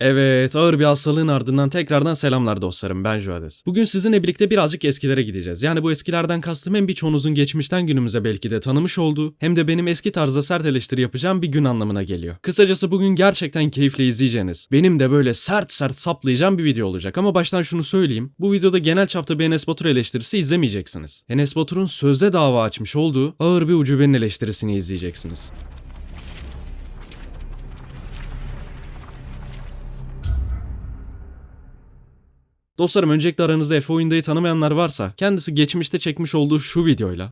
Evet, ağır bir hastalığın ardından tekrardan selamlar dostlarım. Ben Juades. Bugün sizinle birlikte birazcık eskilere gideceğiz. Yani bu eskilerden kastım hem birçoğunuzun geçmişten günümüze belki de tanımış olduğu hem de benim eski tarzda sert eleştiri yapacağım bir gün anlamına geliyor. Kısacası bugün gerçekten keyifle izleyeceğiniz, benim de böyle sert sert saplayacağım bir video olacak. Ama baştan şunu söyleyeyim. Bu videoda genel çapta bir Enes Batur eleştirisi izlemeyeceksiniz. Enes Batur'un sözde dava açmış olduğu ağır bir ucubenin eleştirisini izleyeceksiniz. Dostlarım öncelikle aranızda Efe Oyunda'yı tanımayanlar varsa kendisi geçmişte çekmiş olduğu şu videoyla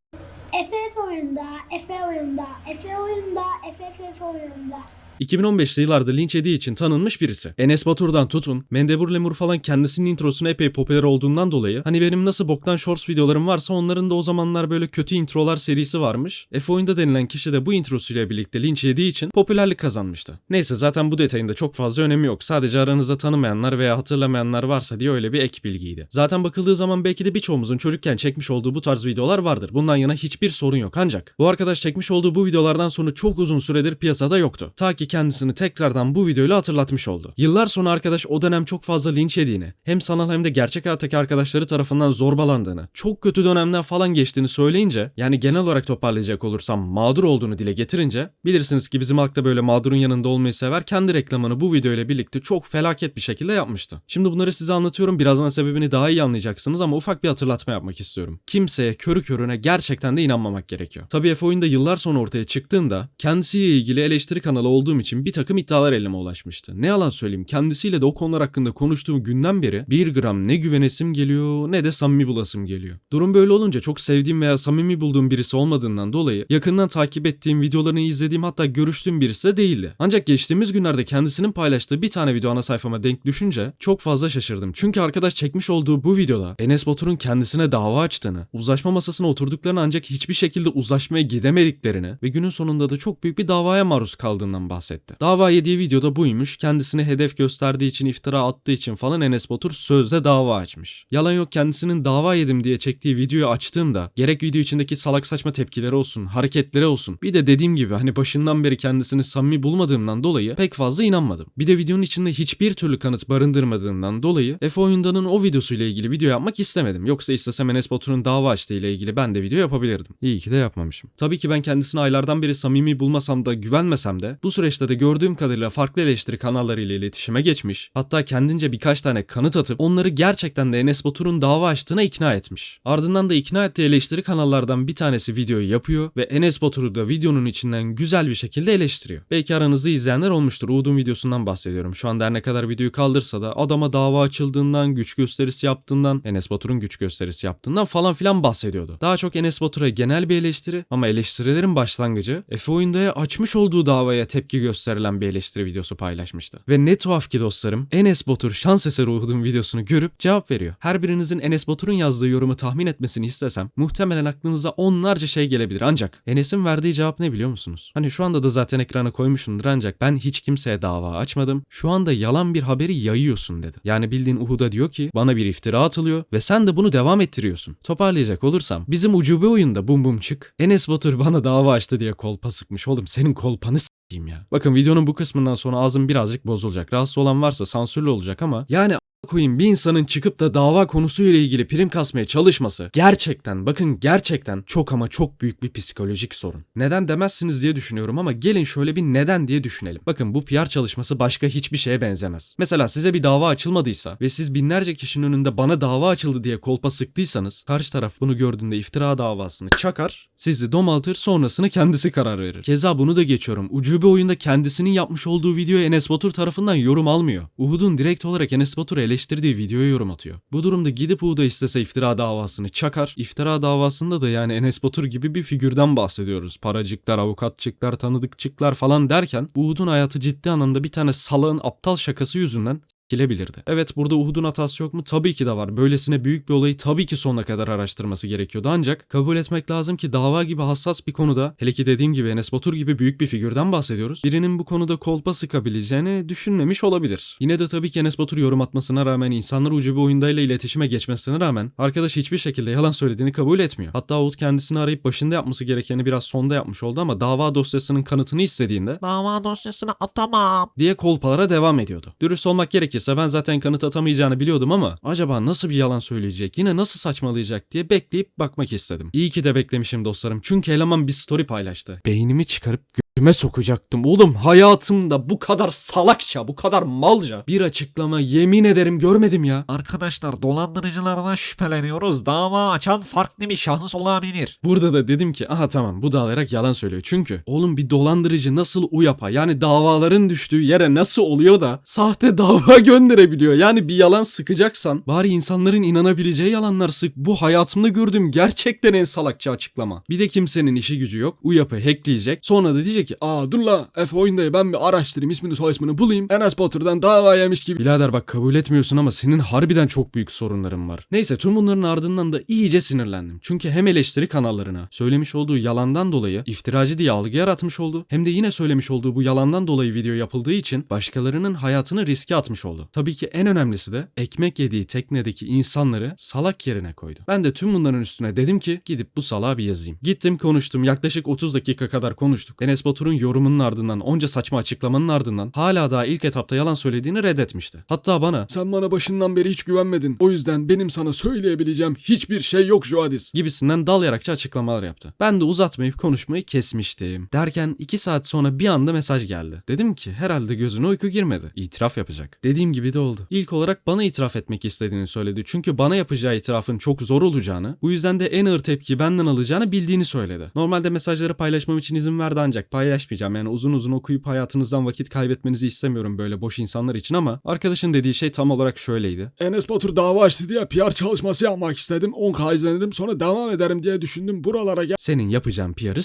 Efe oyunda, Efe oyunda, Efe oyunda, Efe Efe oyunda. 2015'li yıllarda linç yediği için tanınmış birisi. Enes Batur'dan tutun, Mendebur Lemur falan kendisinin introsunu epey popüler olduğundan dolayı hani benim nasıl boktan shorts videolarım varsa onların da o zamanlar böyle kötü introlar serisi varmış. Efe Oyunda denilen kişi de bu introsuyla birlikte linç yediği için popülerlik kazanmıştı. Neyse zaten bu detayın da çok fazla önemi yok. Sadece aranızda tanımayanlar veya hatırlamayanlar varsa diye öyle bir ek bilgiydi. Zaten bakıldığı zaman belki de birçoğumuzun çocukken çekmiş olduğu bu tarz videolar vardır. Bundan yana hiçbir sorun yok ancak bu arkadaş çekmiş olduğu bu videolardan sonra çok uzun süredir piyasada yoktu. Ta ki kendisini tekrardan bu videoyla hatırlatmış oldu. Yıllar sonra arkadaş o dönem çok fazla linç yediğini, hem sanal hem de gerçek hayattaki arkadaşları tarafından zorbalandığını, çok kötü dönemden falan geçtiğini söyleyince, yani genel olarak toparlayacak olursam mağdur olduğunu dile getirince, bilirsiniz ki bizim halk da böyle mağdurun yanında olmayı sever, kendi reklamını bu videoyla birlikte çok felaket bir şekilde yapmıştı. Şimdi bunları size anlatıyorum, birazdan sebebini daha iyi anlayacaksınız ama ufak bir hatırlatma yapmak istiyorum. Kimseye körü körüne gerçekten de inanmamak gerekiyor. Tabii Efe oyunda yıllar sonra ortaya çıktığında, kendisiyle ilgili eleştiri kanalı olduğum için bir takım iddialar elime ulaşmıştı. Ne yalan söyleyeyim kendisiyle de o konular hakkında konuştuğum günden beri bir gram ne güvenesim geliyor ne de samimi bulasım geliyor. Durum böyle olunca çok sevdiğim veya samimi bulduğum birisi olmadığından dolayı yakından takip ettiğim videolarını izlediğim hatta görüştüğüm birisi de değildi. Ancak geçtiğimiz günlerde kendisinin paylaştığı bir tane video ana sayfama denk düşünce çok fazla şaşırdım. Çünkü arkadaş çekmiş olduğu bu videoda Enes Batur'un kendisine dava açtığını, uzlaşma masasına oturduklarını ancak hiçbir şekilde uzlaşmaya gidemediklerini ve günün sonunda da çok büyük bir davaya maruz kaldığından bahsetti. Dava yediği videoda buymuş. Kendisini hedef gösterdiği için, iftira attığı için falan Enes Batur sözde dava açmış. Yalan yok kendisinin dava yedim diye çektiği videoyu açtığımda gerek video içindeki salak saçma tepkileri olsun, hareketleri olsun. Bir de dediğim gibi hani başından beri kendisini samimi bulmadığımdan dolayı pek fazla inanmadım. Bir de videonun içinde hiçbir türlü kanıt barındırmadığından dolayı Efe Oyunda'nın o videosuyla ilgili video yapmak istemedim. Yoksa istesem Enes Batur'un dava açtığı ile ilgili ben de video yapabilirdim. İyi ki de yapmamışım. Tabii ki ben kendisini aylardan beri samimi bulmasam da güvenmesem de bu süreçte de gördüğüm kadarıyla farklı eleştiri kanallarıyla iletişime geçmiş. Hatta kendince birkaç tane kanıt atıp onları gerçekten de Enes Batur'un dava açtığına ikna etmiş. Ardından da ikna ettiği eleştiri kanallardan bir tanesi videoyu yapıyor ve Enes Batur'u da videonun içinden güzel bir şekilde eleştiriyor. Belki aranızda izleyenler olmuştur. Uğud'un videosundan bahsediyorum. Şu anda her ne kadar videoyu kaldırsa da adama dava açıldığından, güç gösterisi yaptığından, Enes Batur'un güç gösterisi yaptığından falan filan bahsediyordu. Daha çok Enes Batur'a genel bir eleştiri ama eleştirilerin başlangıcı Efe Oyunda'ya açmış olduğu davaya tepki gösterilen bir eleştiri videosu paylaşmıştı. Ve ne tuhaf ki dostlarım Enes Batur şans eseri Uhud'un videosunu görüp cevap veriyor. Her birinizin Enes Batur'un yazdığı yorumu tahmin etmesini istesem muhtemelen aklınıza onlarca şey gelebilir ancak Enes'in verdiği cevap ne biliyor musunuz? Hani şu anda da zaten ekrana koymuşumdur ancak ben hiç kimseye dava açmadım. Şu anda yalan bir haberi yayıyorsun dedi. Yani bildiğin Uhud'a diyor ki bana bir iftira atılıyor ve sen de bunu devam ettiriyorsun. Toparlayacak olursam bizim ucube oyunda bum bum çık. Enes Batur bana dava açtı diye kolpa sıkmış oğlum senin kolpanı ya. Bakın videonun bu kısmından sonra ağzım birazcık bozulacak. Rahatsız olan varsa sansürlü olacak ama yani koyayım bir insanın çıkıp da dava konusuyla ilgili prim kasmaya çalışması gerçekten bakın gerçekten çok ama çok büyük bir psikolojik sorun. Neden demezsiniz diye düşünüyorum ama gelin şöyle bir neden diye düşünelim. Bakın bu PR çalışması başka hiçbir şeye benzemez. Mesela size bir dava açılmadıysa ve siz binlerce kişinin önünde bana dava açıldı diye kolpa sıktıysanız karşı taraf bunu gördüğünde iftira davasını çakar, sizi domaltır sonrasını kendisi karar verir. Keza bunu da geçiyorum. Ucube oyunda kendisinin yapmış olduğu videoya Enes Batur tarafından yorum almıyor. Uhud'un direkt olarak Enes Batur'u eleştirdiği videoya yorum atıyor. Bu durumda gidip Uhud'a istese iftira davasını çakar. İftira davasında da yani Enes Batur gibi bir figürden bahsediyoruz. Paracıklar, avukatçıklar, tanıdıkçıklar falan derken Uhud'un hayatı ciddi anlamda bir tane salağın aptal şakası yüzünden s**kilebilirdi. Evet burada Uhud'un hatası yok mu? Tabii ki de var. Böylesine büyük bir olayı tabii ki sonuna kadar araştırması gerekiyordu. Ancak kabul etmek lazım ki dava gibi hassas bir konuda hele ki dediğim gibi Enes Batur gibi büyük bir figürden bahsediyoruz. Birinin bu konuda kolpa sıkabileceğini düşünmemiş olabilir. Yine de tabii ki Enes Batur yorum atmasına rağmen insanlar ucubu oyundayla iletişime geçmesine rağmen arkadaş hiçbir şekilde yalan söylediğini kabul etmiyor. Hatta Uhud kendisini arayıp başında yapması gerekeni biraz sonda yapmış oldu ama dava dosyasının kanıtını istediğinde Dava dosyasını atamam. diye kolpalara devam ediyordu. Dürüst olmak gerekirse ben zaten kanıt atamayacağını biliyordum ama acaba nasıl bir yalan söyleyecek, yine nasıl saçmalayacak diye bekleyip bakmak istedim. İyi ki de beklemişim dostlarım çünkü eleman bir story paylaştı. Beynimi çıkarıp göğüme sokacaktım. Oğlum hayatımda bu kadar salakça, bu kadar malca bir açıklama yemin ederim görmedim ya. Arkadaşlar dolandırıcılardan şüpheleniyoruz. Dava açan farklı bir şahıs olabilir. Burada da dedim ki aha tamam bu dalayarak yalan söylüyor. Çünkü oğlum bir dolandırıcı nasıl uyapa yani davaların düştüğü yere nasıl oluyor da sahte dava gönderebiliyor. Yani bir yalan sıkacaksan bari insanların inanabileceği yalanlar sık. Bu hayatımda gördüğüm gerçekten en salakça açıklama. Bir de kimsenin işi gücü yok. Uyapı hackleyecek. Sonra da diyecek ki aa dur la F oyundayı ben bir araştırayım ismini soy ismini bulayım. Enes Batur'dan dava yemiş gibi. Birader bak kabul etmiyorsun ama senin harbiden çok büyük sorunların var. Neyse tüm bunların ardından da iyice sinirlendim. Çünkü hem eleştiri kanallarına söylemiş olduğu yalandan dolayı iftiracı diye algı yaratmış oldu. Hem de yine söylemiş olduğu bu yalandan dolayı video yapıldığı için başkalarının hayatını riske atmış oldu. Tabii ki en önemlisi de ekmek yediği teknedeki insanları salak yerine koydu. Ben de tüm bunların üstüne dedim ki gidip bu salağa bir yazayım. Gittim konuştum yaklaşık 30 dakika kadar konuştuk. Enes Batur'un yorumunun ardından onca saçma açıklamanın ardından hala daha ilk etapta yalan söylediğini reddetmişti. Hatta bana Sen bana başından beri hiç güvenmedin. O yüzden benim sana söyleyebileceğim hiçbir şey yok Joadis. gibisinden dal yarakçı açıklamalar yaptı. Ben de uzatmayıp konuşmayı kesmiştim. Derken 2 saat sonra bir anda mesaj geldi. Dedim ki herhalde gözüne uyku girmedi. İtiraf yapacak. Dediğim gibi de oldu. İlk olarak bana itiraf etmek istediğini söyledi. Çünkü bana yapacağı itirafın çok zor olacağını, bu yüzden de en ağır tepki benden alacağını bildiğini söyledi. Normalde mesajları paylaşmam için izin verdi ancak paylaşmayacağım. Yani uzun uzun okuyup hayatınızdan vakit kaybetmenizi istemiyorum böyle boş insanlar için ama arkadaşın dediği şey tam olarak şöyleydi. Enes Batur dava açtı diye PR çalışması yapmak istedim. 10K izlenirim sonra devam ederim diye düşündüm. Buralara gel. Senin yapacağın PR'ı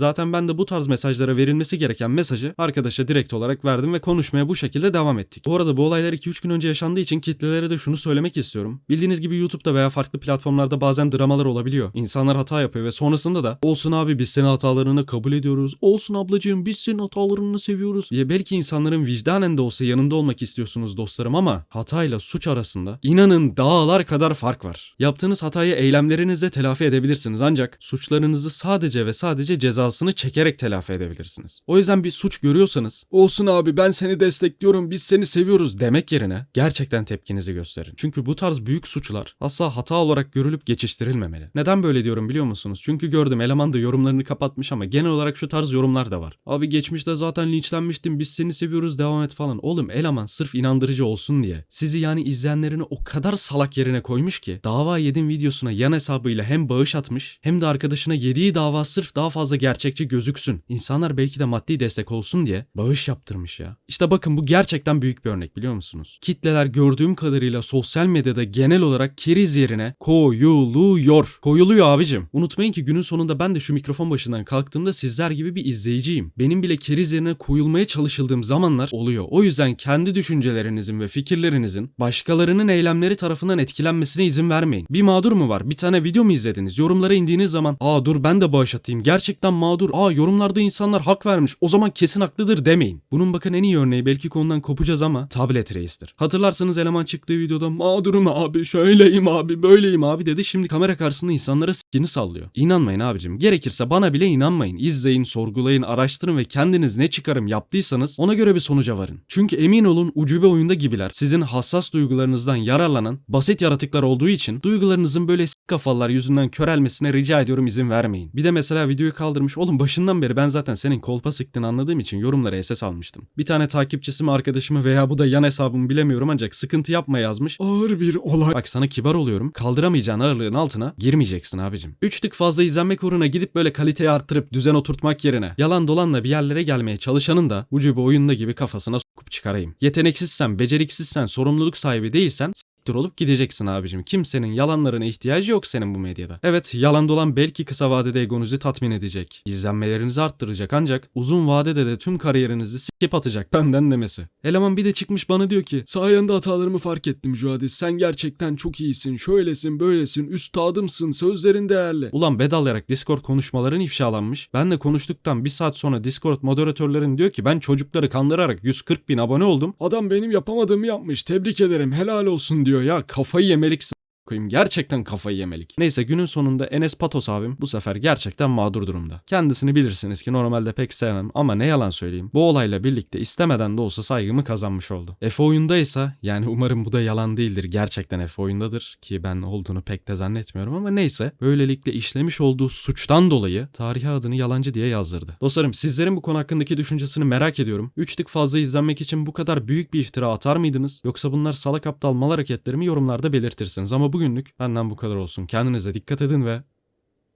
Zaten ben de bu tarz mesajlara verilmesi gereken mesajı arkadaşa direkt olarak verdim ve konuşmaya bu şekilde devam ettik. Bu arada bu olaylar 2-3 gün önce yaşandığı için kitlelere de şunu söylemek istiyorum. Bildiğiniz gibi YouTube'da veya farklı platformlarda bazen dramalar olabiliyor. İnsanlar hata yapıyor ve sonrasında da olsun abi biz senin hatalarını kabul ediyoruz. Olsun ablacığım biz senin hatalarını seviyoruz diye belki insanların vicdanen de olsa yanında olmak istiyorsunuz dostlarım ama hatayla suç arasında inanın dağlar kadar fark var. Yaptığınız hatayı eylemlerinizle telafi edebilirsiniz ancak suçlarınızı sadece ve sadece cezasını çekerek telafi edebilirsiniz. O yüzden bir suç görüyorsanız Olsun abi ben seni destekliyorum. Biz seni seviyoruz. demek yerine gerçekten tepkinizi gösterin. Çünkü bu tarz büyük suçlar asla hata olarak görülüp geçiştirilmemeli. Neden böyle diyorum biliyor musunuz? Çünkü gördüm eleman da yorumlarını kapatmış ama genel olarak şu tarz yorumlar da var. Abi geçmişte zaten linçlenmiştim biz seni seviyoruz devam et falan. Oğlum eleman sırf inandırıcı olsun diye sizi yani izleyenlerini o kadar salak yerine koymuş ki dava yedim videosuna yan hesabıyla hem bağış atmış hem de arkadaşına yediği dava sırf daha fazla gerçekçi gözüksün. İnsanlar belki de maddi destek olsun diye bağış yaptırmış ya. İşte bakın bu gerçekten büyük bir örnek biliyor musunuz? Kitleler gördüğüm kadarıyla sosyal medyada genel olarak keriz yerine koyuluyor. Koyuluyor abicim. Unutmayın ki günün sonunda ben de şu mikrofon başından kalktığımda sizler gibi bir izleyiciyim. Benim bile keriz yerine koyulmaya çalışıldığım zamanlar oluyor. O yüzden kendi düşüncelerinizin ve fikirlerinizin başkalarının eylemleri tarafından etkilenmesine izin vermeyin. Bir mağdur mu var? Bir tane video mu izlediniz? Yorumlara indiğiniz zaman aa dur ben de bağış atayım. Gerçekten mağdur. Aa yorumlarda insanlar hak vermiş. O zaman kesin haklıdır demeyin. Bunun bakın en iyi örneği belki konudan kopacağız ama tablet reistir. Hatırlarsanız eleman çıktığı videoda mağdurum abi şöyleyim abi böyleyim abi dedi. Şimdi kamera karşısında insanlara s**kini sallıyor. İnanmayın abicim. Gerekirse bana bile inanmayın. İzleyin, sorgulayın, araştırın ve kendiniz ne çıkarım yaptıysanız ona göre bir sonuca varın. Çünkü emin olun ucube oyunda gibiler. Sizin hassas duygularınızdan yararlanan basit yaratıklar olduğu için duygularınızın böyle s- kafalar yüzünden körelmesine rica ediyorum izin vermeyin. Bir de mesela videoyu kaldırmış. Oğlum başından beri ben zaten senin kolpa sıktığını anladığım için yorumlara SS almıştım. Bir tane takipçisi mi arkadaşımı veya bu da yan hesabımı bilemiyorum ancak sıkıntı yapma yazmış. Ağır bir olay. Bak sana kibar oluyorum. Kaldıramayacağın ağırlığın altına girmeyeceksin abicim. 3 tık fazla izlenmek uğruna gidip böyle kaliteyi arttırıp düzen oturtmak yerine yalan dolanla bir yerlere gelmeye çalışanın da ucube oyunda gibi kafasına sokup çıkarayım. Yeteneksizsen, beceriksizsen, sorumluluk sahibi değilsen s- s**tir olup gideceksin abicim. Kimsenin yalanlarına ihtiyacı yok senin bu medyada. Evet yalan dolan belki kısa vadede egonuzu tatmin edecek. İzlenmelerinizi arttıracak ancak uzun vadede de tüm kariyerinizi sikip atacak benden demesi. Eleman bir de çıkmış bana diyor ki Sayende hatalarımı fark ettim Juadi. Sen gerçekten çok iyisin. Şöylesin, böylesin, üstadımsın, sözlerin değerli. Ulan bedalayarak Discord konuşmaların ifşalanmış. Ben de konuştuktan bir saat sonra Discord moderatörlerin diyor ki ben çocukları kandırarak 140 bin abone oldum. Adam benim yapamadığımı yapmış. Tebrik ederim. Helal olsun diyor. Diyor ya kafayı yemeliksin koyayım. Gerçekten kafayı yemelik. Neyse günün sonunda Enes Patos abim bu sefer gerçekten mağdur durumda. Kendisini bilirsiniz ki normalde pek sevmem ama ne yalan söyleyeyim. Bu olayla birlikte istemeden de olsa saygımı kazanmış oldu. Efe oyundaysa yani umarım bu da yalan değildir. Gerçekten Efe oyundadır ki ben olduğunu pek de zannetmiyorum ama neyse. Böylelikle işlemiş olduğu suçtan dolayı tarihe adını yalancı diye yazdırdı. Dostlarım sizlerin bu konu hakkındaki düşüncesini merak ediyorum. 3 tık fazla izlenmek için bu kadar büyük bir iftira atar mıydınız? Yoksa bunlar salak aptal mal hareketlerimi yorumlarda belirtirsiniz. Ama bugünlük benden bu kadar olsun. Kendinize dikkat edin ve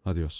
adios.